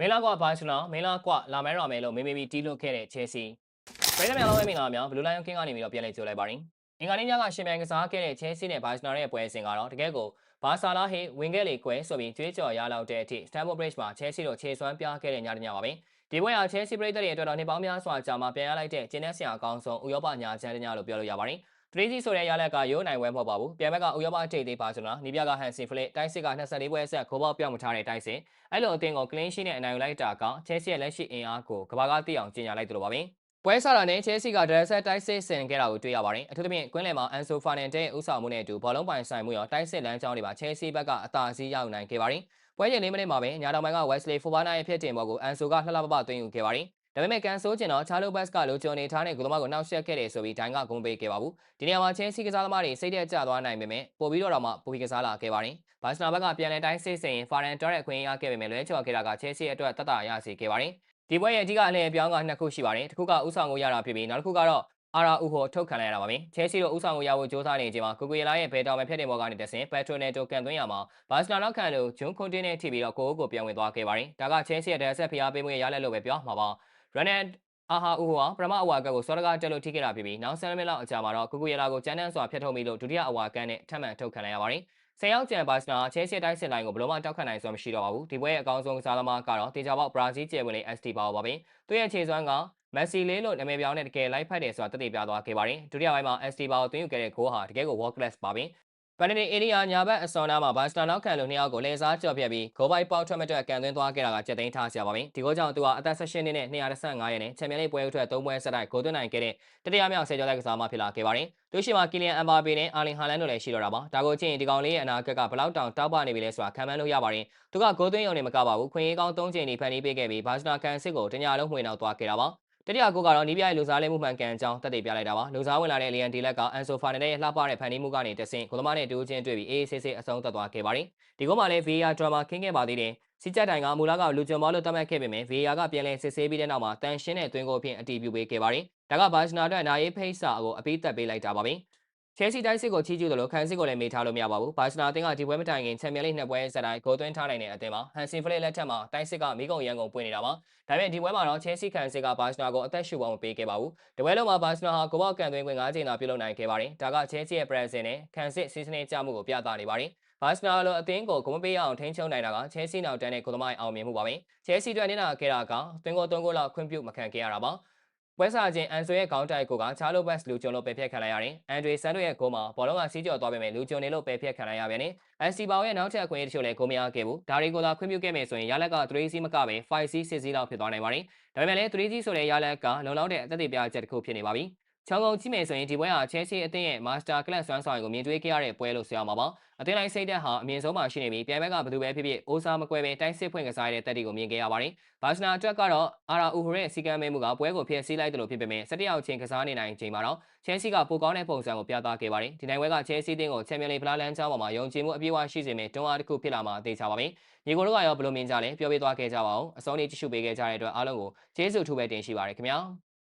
မင်းလာကွာဘာစီလိုနာမင်းလာကွာလာမဲရာမဲလို့မေးမေးပြီးတီးလွတ်ခဲ့တဲ့ချဲစီပရိသတ်များလုံးဝမင်္ဂလာပါများဘလူးလိုင်းကင်းကနေပြီးတော့ပြန်လည်ကြိုလိုက်ပါရင်အင်္ဂါနေ့ညကရှင်ပြိုင်ကစားခဲ့တဲ့ချဲစီနဲ့ဘာစီလိုနာရဲ့ပွဲစဉ်ကတော့တကယ်ကိုဘာဆာလာဟေဝင်ခဲ့လေကွဲဆိုပြီးကြွေးကြော်ရလောက်တဲ့အထိ Stamford Bridge မှာချဲစီတို့ခြေစွမ်းပြခဲ့တဲ့ညတညပါပဲဒီပွဲဟာချဲစီပရိသတ်တွေအတွက်တော့နှစ်ပေါင်းများစွာကြာမှပြန်ရလိုက်တဲ့ကျင်းတဲ့ဆရာအကောင်းဆုံးဥရောပညာချမ်းတညလို့ပြောလို့ရပါတယ် တရီစီဆိုတဲ့ရလက်ကရိုးနိုင်ဝဲမဟုတ်ပါဘူးပြန်ဘက်ကဥရောပအထိပ်သေးပါဆိုတော့နီးပြကဟန်စီဖလစ်တိုက်စစ်က24ပွဲဆက်ခိုးပေါက်ပြောင်းမထားတဲ့တိုက်စစ်အဲ့လိုအသင်းကို clean sheet နဲ့အနိုင်ယူလိုက်တာကချဲစီရဲ့လက်ရှိအင်အားကိုကဘာကသိအောင်ကြီးညာလိုက်တယ်လို့ပါပဲပွဲစားတာနဲ့ချဲစီကဒရက်ဆက်တိုက်စစ်ဆင်ခဲ့တာကိုတွေ့ရပါတယ်အထူးသဖြင့်ကွင်းလယ်မှာအန်ဆိုဖာနန်တဲ့ဥဆောင်မှုနဲ့အတူဘောလုံးပိုင်ဆိုင်မှုရောတိုက်စစ်လမ်းကြောင်းတွေပါချဲစီဘက်ကအသာစီးရောက်နိုင်ခဲ့ပါတယ်ပွဲချိန်၄မိနစ်မှာပဲညာတော်ပိုင်းက Wesley Fofana ရဲ့ဖြစ်တင်ဘောကိုအန်ဆိုကလှလှပပသွင်းယူခဲ့ပါတယ် ဒါပေမဲ့ကန်ဆိုးကျင်တော့ချာလိုဘတ်ကလိုဂျွန်နေထားတဲ့ဂိုသမားကိုနှောက်ယှက်ခဲ့တယ်ဆိုပြီးဒိုင်ကဂုံပေးခဲ့ပါဘူးဒီနေရာမှာချဲစီကစားသမားတွေစိတ်သက်ကြသွားနိုင်ပေမဲ့ပို့ပြီးတော့တော့မှပိုပြီးကစားလာခဲ့ပါတယ်ဘာစနာဘက်ကပြန်လည်တိုင်းစစ်စင်ရင်ဖာရန်တော်ရဲ့အခွင့်အရေးရခဲ့ပေမဲ့လွဲချော်ခဲ့တာကချဲစီအတွက်တတ်တာရစေခဲ့ပါတယ်ဒီပွဲရဲ့အဓိကအလှည့်ပြောင်းကနှစ်ခုရှိပါတယ်တစ်ခုကဥဆောင်ကိုရတာဖြစ်ပြီးနောက်တစ်ခုကတော့အာရာဥကိုထုတ်ခံလိုက်ရတာပါပဲချဲစီတို့ဥဆောင်ကိုရဖို့ကြိုးစားနေချိန်မှာကိုကိုရလာရဲ့ဘယ်တော်မဲ့ဖြတ်တင်ဘောကနေတဆင်ပက်ထရိုနယ်တိုကန်သွင်းရမှာဘာစနာနောက်ခံလို့ဂျွန်ကွန်တင်းနဲ့ထိပြီးတော့ကိုအိုကိုပြန်ဝင်သွားခဲ့ပါတယ်ဒါကချဲစီရဲ့ဒက်ဆက်ဖျားပေးမှုရဲ့ရလက်လို့ပဲပြောမှာပါ ရန်နက်အာဟာဦးဟောပရမအဝါကတ်ကိုစောရကတက်လို့ထိခဲ့တာဖြစ်ပြီးနောက်ဆယ်မိနစ်လောက်အကြာမှာတော့ကုကူရလာကိုကျန်းတန်းစွာဖျက်ထုတ်ပြီးလို့ဒုတိယအဝါကန်နဲ့ထပ်မံထုတ်ခံလိုက်ရပါတယ်။ဆယ်ယောက်ကျန်ဘာစနာချဲစီတိုင်းစစ်လိုင်းကိုဘလုံးမတောက်ခံနိုင်စွမ်းမရှိတော့ပါဘူး။ဒီပွဲရဲ့အကောင်းဆုံးကစားသမားကတော့တေချာပေါက်ဘရာဇီးကျယ်ဝင်လေး ST ပါပါပဲ။သူ့ရဲ့ခြေစွမ်းကမက်ဆီလေးလို့နာမည်ပြောင်းတဲ့တကယ်လိုက်ဖက်တယ်ဆိုတာတည်ပြသွားခဲ့ပါတယ်။ဒုတိယပိုင်းမှာ ST ပါကိုသွင်းယူခဲ့တဲ့ဂိုးဟာတကယ်ကို world class ပါပဲ ပန်နီအေရီယာညာဘက်အစော်နာမှာဘာစတာနောက်ခံလူနှစ်ယောက်ကိုလဲစားကြော်ပြတ်ပြီးဂိုးပိုက်ပေါက်ထွက်မဲ့အတွက်ကန်သွင်းသွားခဲ့တာကကြက်သိမ်းထားစရာပါပဲဒီကိုကြောင့်သူဟာအသက်16နှစ်နဲ့215ရက်နဲ့ချန်ပီယံလိပွဲဥထွက်3ပွဲဆက်တိုက်ဂိုးသွင်းနိုင်ခဲ့တဲ့တတိယမြောက်ဆယ်ကျော်လိုက်ကစားမှဖြစ်လာခဲ့ပါတယ်သူရှိမှာကီလီယန်အမ်ဘာပေနဲ့အာလင်ဟာလန်တို့လည်းရှိတော့တာပါဒါကိုကြည့်ရင်ဒီကောင်လေးရဲ့အနာဂတ်ကဘလောက်တောင်တောက်ပနေပြီလဲဆိုတာခံမှန်းလို့ရပါတယ်သူကဂိုးသွင်းရုံနဲ့မကပါဘူးခွင့်ရေးကောင်း၃ချိန်ဒီဖန်တီးပေးခဲ့ပြီးဘာစတာကန်စစ်ကိုတညာလုံးမှွေနောက်သွားခဲ့တာပါ တတိယကိုကတော့နီးပြရဲ့လူစားလေးမှုမှန်ကန်ကြောင်းတက်တည်ပြလိုက်တာပါလူစားဝင်လာတဲ့လီယန်ဒီလက်ကအန်ဆိုဖာနယ်ရဲ့လှပတဲ့ဖန်တီးမှုကနေတဆင့်ကိုသမားနဲ့တူးချင်းတွေ့ပြီးအေးအေးဆေးဆေးအဆုံးသတ်သွားခဲ့ပါတယ်ဒီကုန်းမှာလည်း VAR ဒရမာခင်းခဲ့ပါသေးတယ်စီချက်တိုင်ကမူလာကလူဂျွန်ဘောလို့သတ်မှတ်ခဲ့ပေမဲ့ VAR ကပြန်လည်စစ်ဆေးပြီးတဲ့နောက်မှာတန်ရှင်းတဲ့သွင်းကိုဖြင့်အတီးပြုပေးခဲ့ပါတယ်ဒါကဘာစနာအတွက်နာရေးဖိတ်စာကိုအပိသက်ပေးလိုက်တာပါပဲ ချဲစီတိုင်းစစ်ကိုချီးကျူးတယ်လို့ခန်းစစ်ကိုလည်းမေးထားလို့မရပါဘူး။ဘာစနာအသင်းကဒီပွဲမတိုင်ခင်ချန်ပီယံလိနှစ်ပွဲစတိုင်းဂိုးသွင်းထားနိုင်တဲ့အသင်းမှာဟန်ဆင်ဖလက်လက်ထက်မှာတိုင်းစစ်ကမိကုံရန်ကုန်ပွင့်နေတာပါ။ဒါပေမဲ့ဒီပွဲမှာတော့ချဲစီခန်းစစ်ကဘာစနာကိုအသက်ရှူပေါင်းမပေးခဲ့ပါဘူး။ဒီပွဲလုံးမှာဘာစနာဟာကိုဘော့ကန်သွင်းခွင့်၅ချိန်သာပြုလုပ်နိုင်ခဲ့ပါတယ်။ဒါကချဲစီရဲ့ပရက်ဆင်နဲ့ခန်းစစ်စီးစနစ်ကြမှုကိုပြသနေပါတယ်။ဘာစနာလိုအသင်းကိုဂုံမပေးအောင်ထိန်းချုပ်နိုင်တာကချဲစီနောက်တန်းနဲ့ကိုသမိုင်းအောင်မြင်မှုပါပဲ။ချဲစီအတွက်နေတာခဲ့တာကသွင်းကိုသွင်းကိုလောက်ခွင့်ပြုမခံခဲ့ရတာပါ။ ပွဲစားချင်းအန်ဆိုရဲ့ခေါင်းတိုက်ကိုကချာလိုဘတ်လူဂျွန်လို့ပယ်ဖျက်ခံလိုက်ရတယ်။အန်ဒရီဆန်တို့ရဲ့ဂိုးမှာဘောလုံးကစီးကျော်သွားပေမဲ့လူဂျွန်နေလို့ပယ်ဖျက်ခံလိုက်ရပြန်နေ။အန်စီဘောင်ရဲ့နောက်ထပ်အခွင့်အရေးတချို့လည်းဂိုးမရခဲ့ဘူး။ဒါတွေကိုသာခွင့်ပြုခဲ့မယ်ဆိုရင်ရလက်က3စီးမကပဲ5စီး6စီးလောက်ဖြစ်သွားနိုင်ပါတယ်။ဒါပေမဲ့လည်း3စီးဆိုတဲ့ရလက်ကလုံလောက်တဲ့အသက်သေပြချက်တစ်ခုဖြစ်နေပါပြီ။ ချောင်းကုန်ကြည့်မယ်ဆိုရင်ဒီပွဲဟာချဲစီအသင်းရဲ့ Master Class စွမ်းဆောင်ကိုမြင်တွေ့ခဲ့ရတဲ့ပွဲလို့ဆိုရမှာပါ။အသင်းလိုက်စိတ်သက်ဟာအမြင့်ဆုံးမှာရှိနေပြီးပြိုင်ဘက်ကဘယ်သူပဲဖြစ်ဖြစ်အိုးစားမကွဲပဲတိုင်းစစ်ဖွင့်ကစားရတဲ့တက်တီကိုမြင်ခဲ့ရပါတယ်။ဘာစနာအတွက်ကတော့အာရာအူဟိုရဲ့စီကံမဲမှုကပွဲကိုဖျက်ဆီးလိုက်တယ်လို့ဖြစ်ပေမဲ့၁၁ယောက်ချင်းကစားနေနိုင်ချိန်မှာတော့ချဲစီကပိုကောင်းတဲ့ပုံစံကိုပြသခဲ့ပါတယ်။ဒီနိုင်ပွဲကချဲစီတင်းကိုချန်ပီယံလိဖလားလမ်းကြောင်းပေါ်မှာယုံကြည်မှုအပြည့်အဝရှိစေမယ့်တွန်းအားတစ်ခုဖြစ်လာမှာအသေးချပါပဲ။ညီကိုတို့ကရောဘယ်လိုမြင်ကြလဲပြောပြသွားခဲ့ကြပါဦး။အစောနေ့ကြည့်ရှုပေးခဲ့ကြတဲ့အတွက်အားလုံးကိုကျေးဇူးအထူးပဲတင်ရှိပါရခင်ဗျာ။